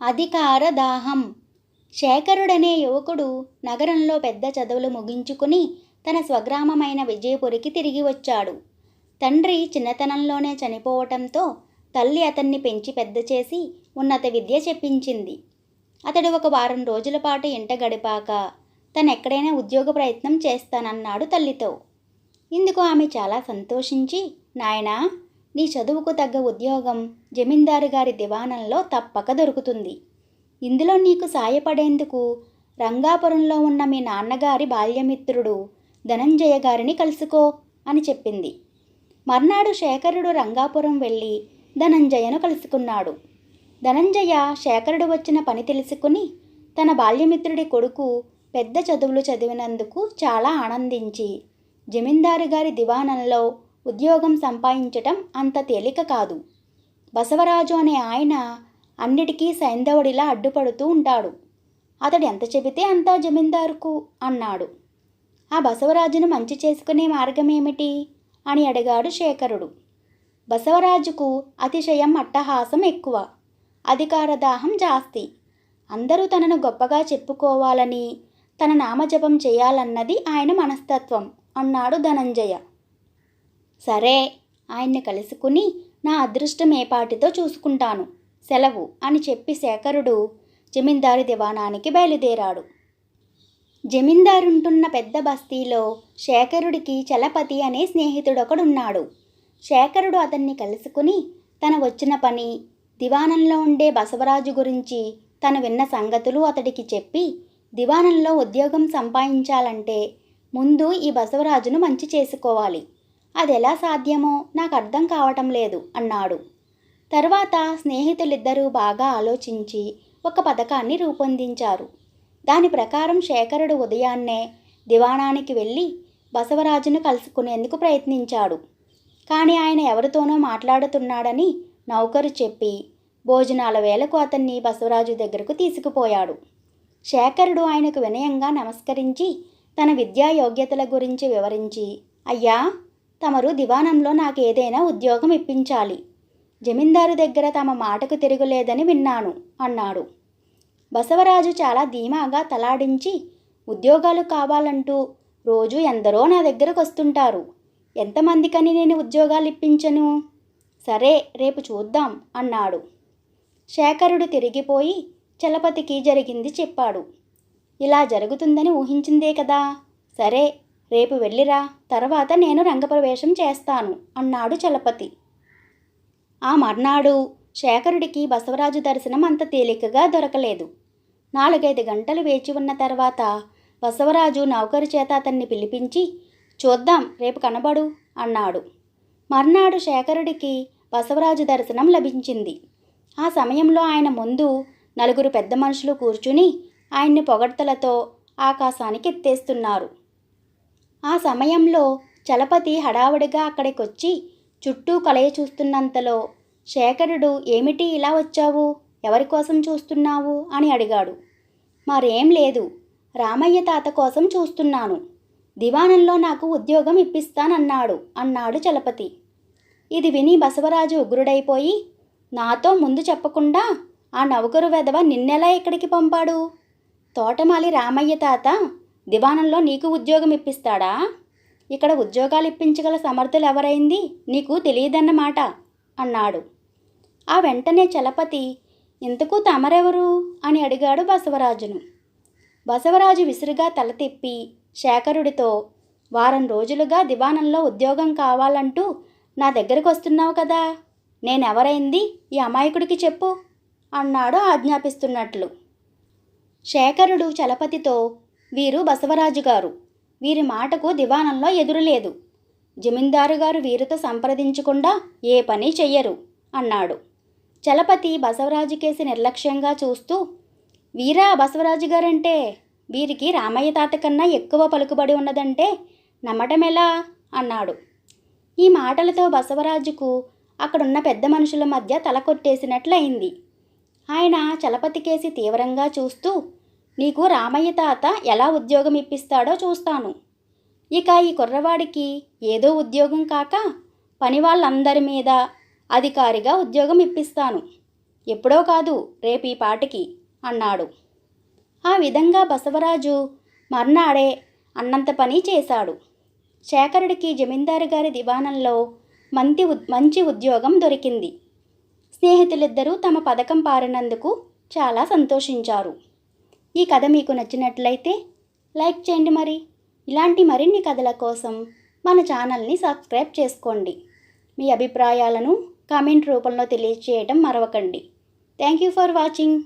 అధికార దాహం శేఖరుడనే యువకుడు నగరంలో పెద్ద చదువులు ముగించుకుని తన స్వగ్రామమైన విజయపురికి తిరిగి వచ్చాడు. తండ్రి చిన్నతనంలోనే చనిపోవటంతో తల్లి అతన్ని పెంచి పెద్ద చేసి ఉన్నత విద్య చెప్పించింది. అతడు ఒక వారం రోజుల పాటు ఇంట గడిపాక తను ఎక్కడైనా ఉద్యోగ ప్రయత్నం చేస్తానన్నాడు తల్లితో. ఇందుకు ఆమె చాలా సంతోషించి నాయనా నీ చదువుకు తగ్గ ఉద్యోగం జమీందారు గారి దివాణంలో తప్పక దొరుకుతుంది. ఇందులో నీకు సాయపడేందుకు రంగాపురంలో ఉన్న మీ నాన్నగారి బాల్యమిత్రుడు ధనంజయ గారిని కలుసుకో అని చెప్పింది. మర్నాడు శేఖరుడు రంగాపురం వెళ్ళి ధనంజయను కలుసుకున్నాడు. ధనంజయ శేఖరుడు వచ్చిన పని తెలుసుకుని తన బాల్యమిత్రుడి కొడుకు పెద్ద చదువులు చదివినందుకు చాలా ఆనందించి జమీందారు గారి దివాణంలో ఉద్యోగం సంపాదించటం అంత తేలిక కాదు. బసవరాజు అనే ఆయన అన్నిటికీ సైంధవుడిలా అడ్డుపడుతూ ఉంటాడు. అతడు ఎంత చెబితే అంతా జమీందారుకు అన్నాడు. ఆ బసవరాజును మంచి చేసుకునే మార్గం ఏమిటి అని అడిగాడు శేఖరుడు. బసవరాజుకు అతిశయం అట్టహాసం ఎక్కువ. అధికార దాహం జాస్తి. అందరూ తనను గొప్పగా చెప్పుకోవాలని తన నామజపం చేయాలన్నది ఆయన మనస్తత్వం అన్నాడు ధనంజయ. సరే ఆయన్ని కలుసుకుని నా అదృష్టం ఏపాటితో చూసుకుంటాను. సెలవు అని చెప్పి శేఖరుడు జమీందారు దివాణానికి బయలుదేరాడు. జమీందారుంటున్న పెద్ద బస్తీలో శేఖరుడికి చలపతి అనే స్నేహితుడొకడున్నాడు. శేఖరుడు అతన్ని కలుసుకుని తన వచ్చిన పని దివాణంలో ఉండే బసవరాజు గురించి తను విన్న సంగతులు అతడికి చెప్పి దివాణంలో ఉద్యోగం సంపాదించాలంటే ముందు ఈ బసవరాజును మంచి చేసుకోవాలి. అది ఎలా సాధ్యమో నాకు అర్థం కావటం లేదు అన్నాడు. తర్వాత స్నేహితులిద్దరూ బాగా ఆలోచించి ఒక పథకాన్ని రూపొందించారు. దాని ప్రకారం శేఖరుడు ఉదయాన్నే దివాణానికి వెళ్ళి బసవరాజును కలుసుకునేందుకు ప్రయత్నించాడు. కానీ ఆయన ఎవరితోనో మాట్లాడుతున్నాడని నౌకరు చెప్పి భోజనాల వేళకు అతన్ని బసవరాజు దగ్గరకు తీసుకుపోయాడు. శేఖరుడు ఆయనకు వినయంగా నమస్కరించి తన విద్యా యోగ్యతల గురించి వివరించి అయ్యా తమరు దివాణంలో నాకు ఏదైనా ఉద్యోగం ఇప్పించాలి. జమీందారు దగ్గర తమ మాటకు తిరుగులేదని విన్నాను అన్నాడు. బసవరాజు చాలా ధీమాగా తలాడించి ఉద్యోగాలు కావాలంటూ రోజు ఎందరో నా దగ్గరకు వస్తుంటారు. ఎంతమందికని నేను ఉద్యోగాలు ఇప్పించను? సరే రేపు చూద్దాం అన్నాడు. శేఖరుడు తిరిగిపోయి చలపతికి జరిగింది చెప్పాడు. ఇలా జరుగుతుందని ఊహించిందే కదా? సరే రేపు వెళ్ళిరా తర్వాత నేను రంగప్రవేశం చేస్తాను అన్నాడు చలపతి. ఆ మర్నాడు శేఖరుడికి బసవరాజు దర్శనం అంత తేలికగా దొరకలేదు. నాలుగైదు గంటలు వేచి ఉన్న తర్వాత బసవరాజు నౌకరు చేత అతన్ని పిలిపించి చూద్దాం రేపు కనబడు అన్నాడు. మర్నాడు శేఖరుడికి బసవరాజు దర్శనం లభించింది. ఆ సమయంలో ఆయన ముందు నలుగురు పెద్ద మనుషులు కూర్చుని ఆయన్ని పొగడ్తలతో ఆకాశానికి ఎత్తేస్తున్నారు ఆ సమయంలో చలపతి హడావుడిగా అక్కడికొచ్చి చుట్టూ కలయ చూస్తున్నంతలో శేఖరుడు ఏమిటి ఇలా వచ్చావు? ఎవరి కోసం చూస్తున్నావు? అని అడిగాడు. మరేం లేదు. రామయ్య తాత కోసం చూస్తున్నాను. దివాణంలో నాకు ఉద్యోగం ఇప్పిస్తానన్నాడు అన్నాడు చలపతి. ఇది విని బసవరాజు ఉగ్రుడైపోయి నాతో ముందు చెప్పకుండా ఆ నౌకరు వెధవ నిన్నెలా ఇక్కడికి పంపాడు? తోటమాలి రామయ్య తాత దివాణంలో నీకు ఉద్యోగం ఇప్పిస్తాడా? ఇక్కడ ఉద్యోగాలు ఇప్పించగల సమర్థులు ఎవరైంది? నీకు తెలియదన్నమాట అన్నాడు. ఆ వెంటనే చలపతి ఇంతకు తమరెవరు? అని అడిగాడు బసవరాజును. బసవరాజు విసురుగా తల తిప్పి శేఖరుడితో వారం రోజులుగా దివాణంలో ఉద్యోగం కావాలంటూ నా దగ్గరకు వస్తున్నావు కదా నేనెవరైంది? ఈ అమాయకుడికి చెప్పు అన్నాడు ఆజ్ఞాపిస్తున్నట్లు. శేఖరుడు చలపతితో వీరు బసవరాజు గారు. వీరి మాటకు దివాణంలో ఎదురులేదు. జమీందారు గారు వీరితో సంప్రదించకుండా ఏ పని చెయ్యరు అన్నాడు. చలపతి బసవరాజు కేసి నిర్లక్ష్యంగా చూస్తూ వీరా బసవరాజు గారంటే వీరికి రామయ్య తాత కన్నా ఎక్కువ పలుకుబడి ఉన్నదంటే నమ్మటం ఎలా అన్నాడు. ఈ మాటలతో బసవరాజుకు అక్కడున్న పెద్ద మనుషుల మధ్య తల కొట్టేసినట్లయింది ఆయన చలపతి కేసి తీవ్రంగా చూస్తూ నీకు రామయ్య తాత ఎలా ఉద్యోగం ఇప్పిస్తాడో చూస్తాను. ఇక ఈ కుర్రవాడికి ఏదో ఉద్యోగం కాక పని వాళ్ళందరి మీద అధికారిగా ఉద్యోగం ఇప్పిస్తాను. ఎప్పుడో కాదు రేపు ఈ పాటికి అన్నాడు. ఆ విధంగా బసవరాజు మర్నాడే అన్నంత పని చేశాడు. శేఖరుడికి జమీందారు గారి దివాణంలో మంచి ఉద్ మంచి ఉద్యోగం దొరికింది. స్నేహితులిద్దరూ తమ పథకం పారినందుకు చాలా సంతోషించారు. ఈ కథ మీకు నచ్చినట్లయితే లైక్ చేయండి మరి. ఇలాంటి మరిన్ని కథల కోసం మన ఛానల్ని సబ్స్క్రైబ్ చేసుకోండి. మీ అభిప్రాయాలను కామెంట్ రూపంలో తెలియజేయడం మరవకండి. Thank you for watching.